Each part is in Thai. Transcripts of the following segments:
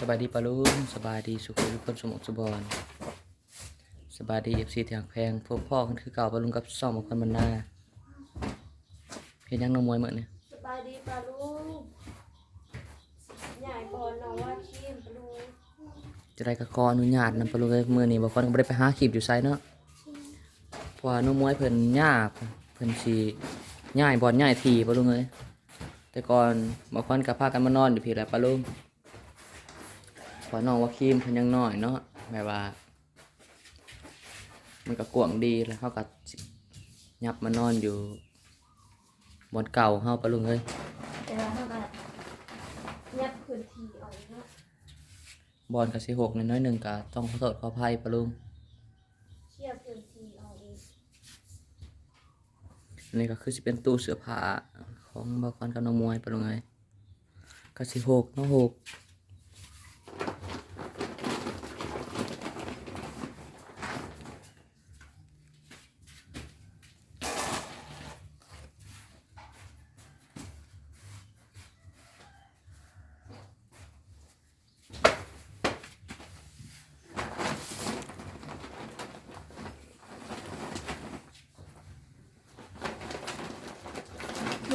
สบายดีปะลุงสบายดีสุขทุกคนสมองสุบอนสบายดีเอฟซีที่หักแพงพวกพ่อกันคือเก่าปะลุงกับซ่อมบางคนมันหน้าเห็นยังน้องมวยเหมือนเนี่ยสบายดีปลาลูกใหญ่บอลน้องว่าชีมปลาลูกจะได้กระกออนุญาตนำปะลุงเลยมือนี้บางคนก็บ่ได้ไปหาคลิปอยู่ไซเนาะเพราะว่าน้องมวยเพิ่นยากเพิ่นสิย่ายบอลย่ายทีปะลุงเลยแต่ก่อนบางคนก็พากันมานอนอยู่พี่แหละปะลุงเพอน้องว่าครีมเพิ่นยังน้อยเนาะแบบว่า มันก็กวางดีแล้วเขาก็สิยับมานอนอยู่บนเก่าเฮาปะลุงเอ้ยแต่ว่าเขาก็ยัดพื้นที่เอาเนาะบอลกับสิหกน้อยๆหนึ่งก็ต้องขอโทษขออภัยปะลุงเชี่ยพื้นที่เอาเองอันนี้ก็คือสิเป็นตู้เสื้อผ้าของบางคนกับน้องมวยปะลุงเอ้ยก็สิหกเน้องหก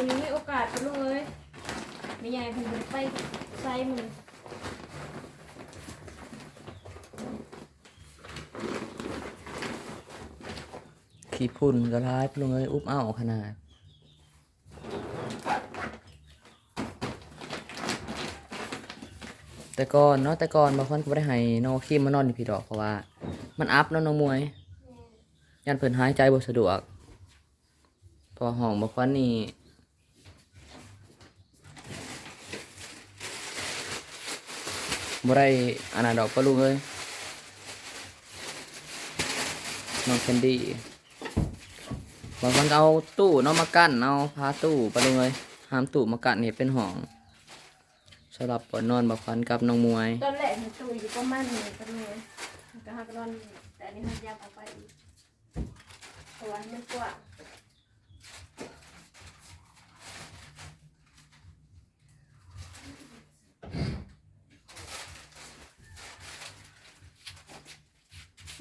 นไม่โอกาสปลาลูกเลยไม่ใหญ่เพิ่นจะไปไซมึงขี้พุ่นก็ร้ายปะลุงเอ้ยอุ๊บอ้าวขนาดแต่ก่อนเนาะแต่ก่อนบางคนก็บ่ได้ให้น้องครีมมานอนอยู่พี่ดอกเพราะว่า มันอัพเนาะน้องมวยยันเพิ่นหายใจบ่สะดวกเพอห้องบ่ควรนี่ บ่ได้อันนั้นดอกปะลุงเอ้ยน้องแคนดี้บางคนเอาตู้เนาะมากั้นเอาพาตู้ปะลุงเอ้ยห้ามตู้มากั้นนี่เป็นห้องสำหรับปนอนบักควันกับน้องมวย ตอนแรกมันตูอยู่ประมาณนี้ปลาลูกมันก็หักนอนแต่อันนี้มันยับออกไปอีกเพราะว่ามันกว้าง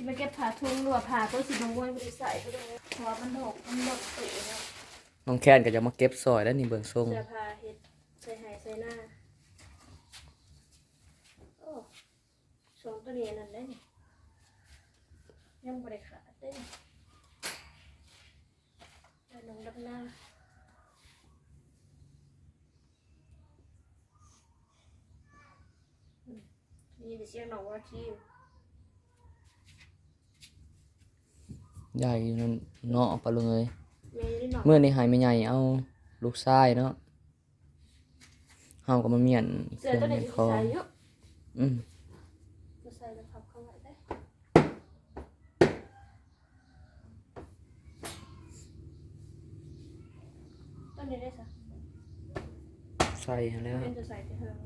สิมาเก็บผ้าทุ่งหรือว่าผ้าก็สิบางวันไม่ได้ใส่ก็ได้เพราะว่ามันหกมันหลดตุเนาะน้องแคนก็จะมาเก็บซอยแล้วนี่เบิ่งทรงเสื้อผ้าเฮ็ดใส่หายใส่หน้าโอ้สองตัวนี้นั่นได้นี่ยังบริขาดได้นี่แล้วน้องดับหน้าอืมนี่จะเสียงน้องว่าทีม ใหญ่อยู่นั่นเนาะปะลุงเอ้ยแม่ได้หน่อยเมื่อในหายไม่ใหญ่เอาลูกชายเนาะเฮาก็มาเมียนเคเสื้อรื่องตัวนี้ในจะคอใส่เยอะอืมมาใส่แล้วพับเข้าไว้ได้ต้นนี้ได้สักใส่ให้แล้วเป็นจะใส่ที่เทิง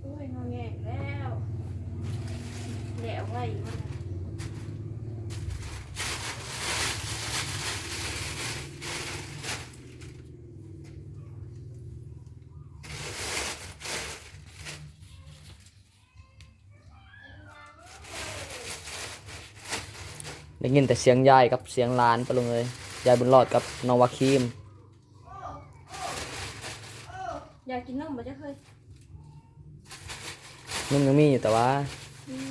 โอ้ยงอแงกแล้วแหลวไว้อีกมั้ง ได้ยินแต่เสียงยายกับเสียงหลานปะลุงเอ้ยยายบุญรอดกับน้องวาคีมอยากกินนมบ่จะเคยนุ่มยังมีอยู่แต่ว่าอืม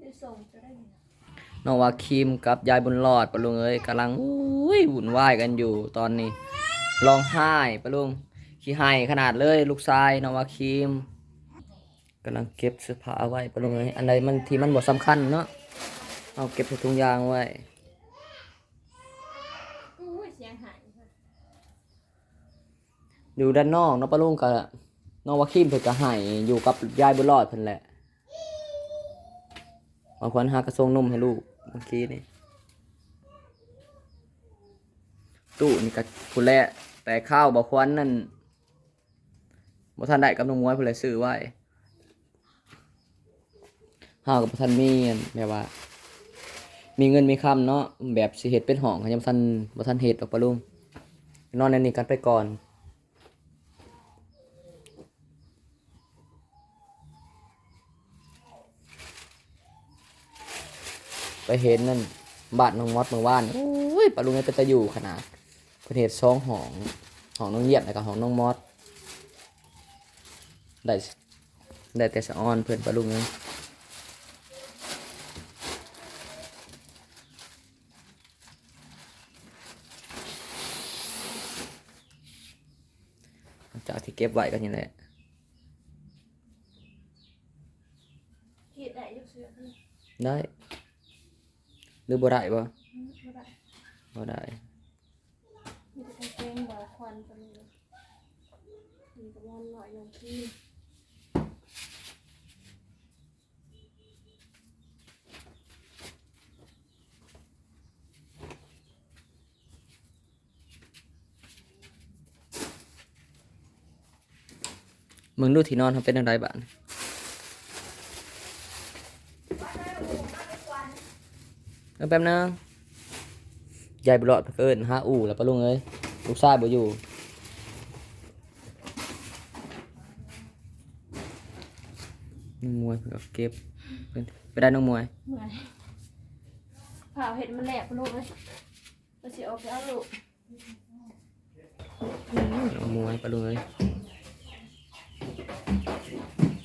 ได้ส่งจะได้ไหมนะน้องวาคีมกับยายบุญรอดปะลุงเอ้ยกำลังอุ้ยวุ่นวายกันอยู่ตอนนี้ร้องไห้ปะลุง ขี้ไห้ขนาดเลยลูกชายนวาคีมกำลังเก็บเสื้อผ้าไว้ปะลุงเอ้ยอันใดมันที่มันบ่สำคัญเนาะเอาเก็บใส่ถุงยางไว้อยู่ด้านนอกเนาะปะลุงกับน้องวาคิมเพิ่นก็ให้อยู่กับยายบุญรอดเพิ่นแหละบางคนหากระทรงนมให้ลูกเมื่อกี้นี่ตู้นี่ก็คุณแลแต่ข้าวบ่ควันนั่น บ่ทันได้กับน้องมวยเพิ่นเลยซื้อไว้เฮากับบ่ทันมีอันแบบว่า มีเงินมีคำเนาะแบบสิเฮ็ดเป็นห้องยังบ่ทันบ่ทันเฮ็ดดอกปะลุงนอนในนี้กันไปก่อนไปเห็นนั่นบานน้องมอดเมื่อวานโอ้ยปะลุงเป็นตะอยู่ขนาดเประเทศสองห้องห้องน้องเยียบแล้วก็ห้องน้องมอด ได้ได้แต่สะออนเพื่อนปะลุงเลยหลังจากที่เก็บไว้กันนี่แหละเฮ็ดได้อยุกเสือนี่ได้หรือบ่ได้บ่อืมบ่ได้บ่ได้มีแต่กางเกงบ่ควันไปเลยมีกระมอนหน่อยหนึงที่ มึงดูที่นอนทำเป็นอะไรบ้างเอาแป๊บนึงยายบลอดเพิ่นห้าอู่แล้วปะลุงเอ้ยลูกชายบ่อยู่น้องมวยเพิ่นก็เก็บเพิ่นไปได้น้องมวยเมื่อยผ่าเห็ดมันแหลกไปลูกเลยเราสิเอาไปเอาลูกน้องมวยปะลุงเอ้ย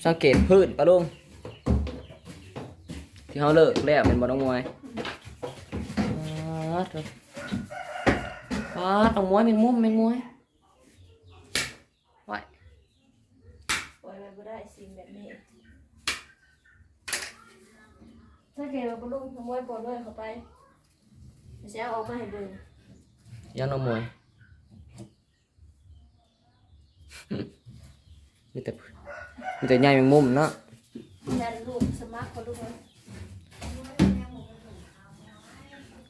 สังเกตพืชปะลุงที่เขาเลิกแล้วเป็นบ่น้องมวยป๊าดเถอะป๊าดน้องมวยแมงมุมแมงมวยไว้ปล่อยไว้บ่ได้สิ่งแบบนี้ถ้าเกิดว่าบ่ลุงขโมยปล่อยเลยเข้าไปเดี๋ยวจะเอาออกมาให้เบิ่งยังน้องมวย มีแต่มีแต่ใหญ่แมงมุมเนาะยันลูกสมัครเขาลูก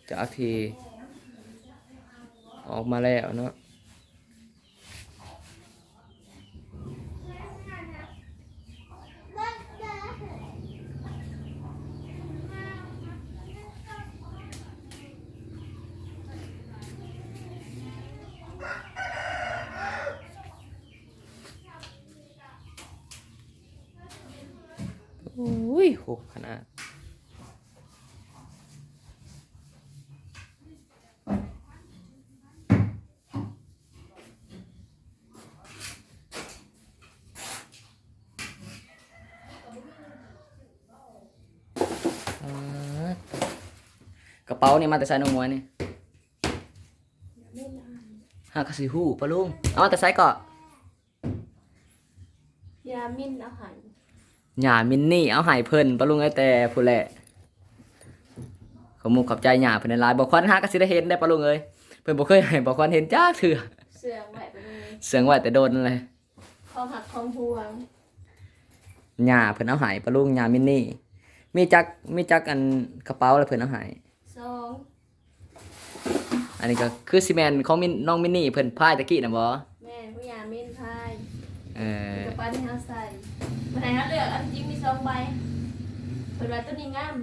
จากที่ออกมาแล้วเนาะ ยโหขนาดกระเป๋านี่มาแต่ใส่นมวยนี่หากระสีหูปะลุงเอามาแต่ใส่เกาะ ยามินอาหาร หย่ามินนี่เอาใหายเพิ่นปะลุงไอ้แต่ผู้แหละขอมุกขอบใจหย่าเพิ่นในไลน์บอกควันหากระสิได้เห็นได้ปะลุงเอ้ยเพิ่นบ่เคยให้บอกควันเห็นจ้าเถื่อเสื่อมไหวไปเลยเสียงไว้แต่โดนนั่นเลยความหักความพวงหย่าเพิ่นเอาใหายปะลุงหย่ามินนี่ มีจักมีจักอันกระเป๋าแล้วเพิ่นเอาใหายสองอันนี้ก็คือซีเมนของมินน้องมินนี่เพิ่นพายตะกี้น่ะบ่แม่ผู้ยามินพาย เออ กระเป๋าที่เขาใส่ วันไหนเขาเลือกอันจริงมีสองใบเปิดไว้ตัวนี้งาม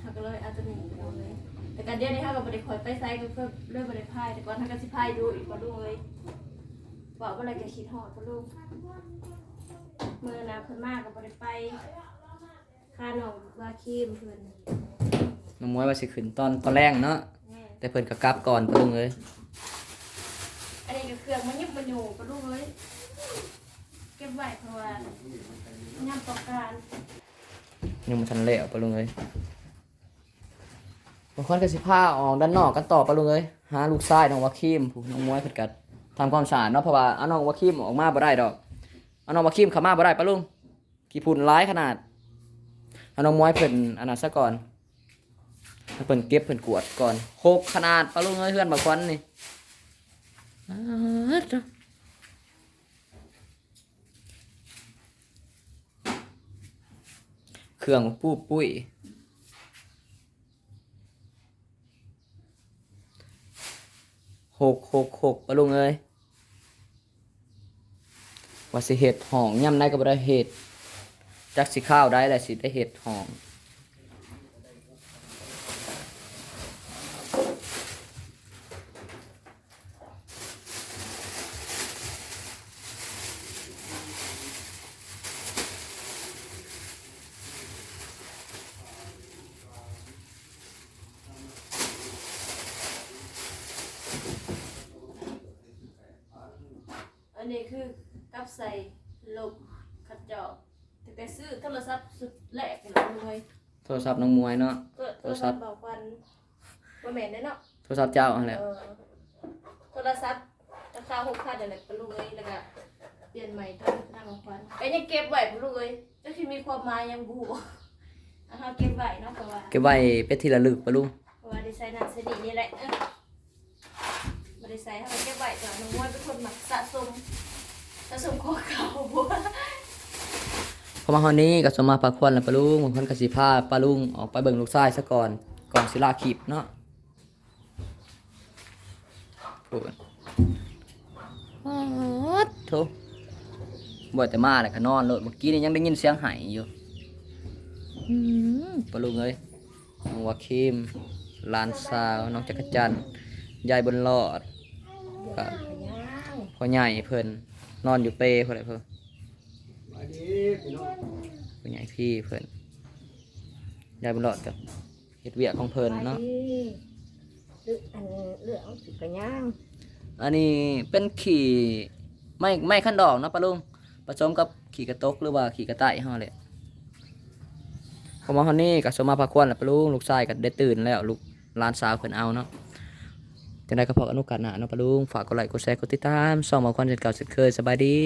เขาก็เลยเอาตัวนี้ไปเอาเลย แต่การเดียวนี้เขาก็บริคอยไปไซส์ก็เพิ่มเริ่มบริพายแต่ก่อนเขาก็สิพายดูอีกกว่าลูกเลยบอกว่าอะไรก็คิดหอดกว่าลูกเมื่อนาเพิ่นมากก็บริไปค่าหนองวาคีมเพิ่นน้องมวยว่าสิขึ้นตอนตอนแรกเนาะแม่แต่เพิ่นก็กลับก่อนปะลุงเอ้ยอันนี้ก็เครื่องมันยิบมันอยู่กว่าลูกเลยเก็บไว้เพราะว่าย่ำต้องการยังบ่ทันแล้วปะลุงเอ้ยบางคนก็สิพาออกด้านนอกกันต่อปะลุงเอ้ยหาลูกชายน้องวาคิมผู้น้องมวยเพิ่นก็ทำความสะอาดเนาะเพราะว่าเอาน้องวาคิมออกมาบ่ได้ดอกเอาน้องวาคิมเข้ามาบ่ได้ปะลุงกี่พุ่นร้ายขนาดเอาน้องมวยเพิ่นอันนั้นซะก่อนให้เพิ่นเก็บเพิ่นกวดก่อนโคกขนาดปะลุงเอ้ยเพื่อนบักควันนี่อ้าวจ้ะ เครื่องปู้ปุ้ย หกหกหกปะลุงเอ้ยว่าสิเห็ดหองย่ำได้ก็บ่ได้เห็ดจักสิข้าวได้แหละสิได้เห็ดหอง นี้ คือกับใส่ลบขัดจอบแต่แต่ซื้อโทรศัพท์สุดแรกเลยเลยโทรศัพท์น้องมวยเนาะ ก็โทรศัพท์บอกวันว่าแม่นแน่เนาะโทรศัพท์เจ้าหั่นแหละเออโทรศัพท์ราคาหกพันอะไรปะลูกเอ้ยแล้วก็เปลี่ยนใหม่ตอนหน้าของควันไอ้ยังเก็บไว้ปะลูกเอ้ยก็คือมีความหมายยังบูอะเฮาเก็บไว้เนาะเพราะว่าเก็บไว้เป็นที่ระลึกปะลุงเพราะว่าดีไซน์นั่นสนินี่แหละเออบ่ได้ใส่เฮาเก็บไว้จ้ะน้องมวยเป็นคนมักสะสม สะสมของเก่าบ่พอมาฮอนนี้ก็สมมาปลาควันแล้วปะลุงบางคนก็สิพาปลาลุงออกไปเบิ่งลูกชายซะก่อนก่อนสิลาคลิปเนาะพูดอ๊ดโถบ่แต่มาแล้วก็นอนโลดเมื่อกี้นี่ยังได้ยินเสียงไห้อยู่อืมปลาลุงเอ้ยน้องวาคิมหลานสาว น้องจักรจันทร์ยายบนรอดก็พ่อใหญ่เพิ่น นอนอยู่เปรเพิ่นแหละเพิ่นมาดีพี่น้องผู้ใหญ่พี่เพิ่นยายบุญรอดกับเฮ็ดเวียกของเพิ่นเนาะเลือกอันเลือกเอาสิกระย่างอันนี้เป็นขี่ไม้ไม้ขั้นดอกเนาะปะลุงผสมกับขี่กระตกหรือว่าขี่กระต่ายเฮาแหละพอมาฮอนนี่ก็สมมาพาควรแล้วปะลุงลูกชายก็ได้ตื่นแล้วลูกหลานสาวเพิ่นเอาเนาะ จังได้ก็พอกันโอกาสหน้าเนาะปะลุงฝากกดไลค์กดแชร์กดติดตามส่องมาควันเจ็ดเก่าเสร็จเคยสบายดี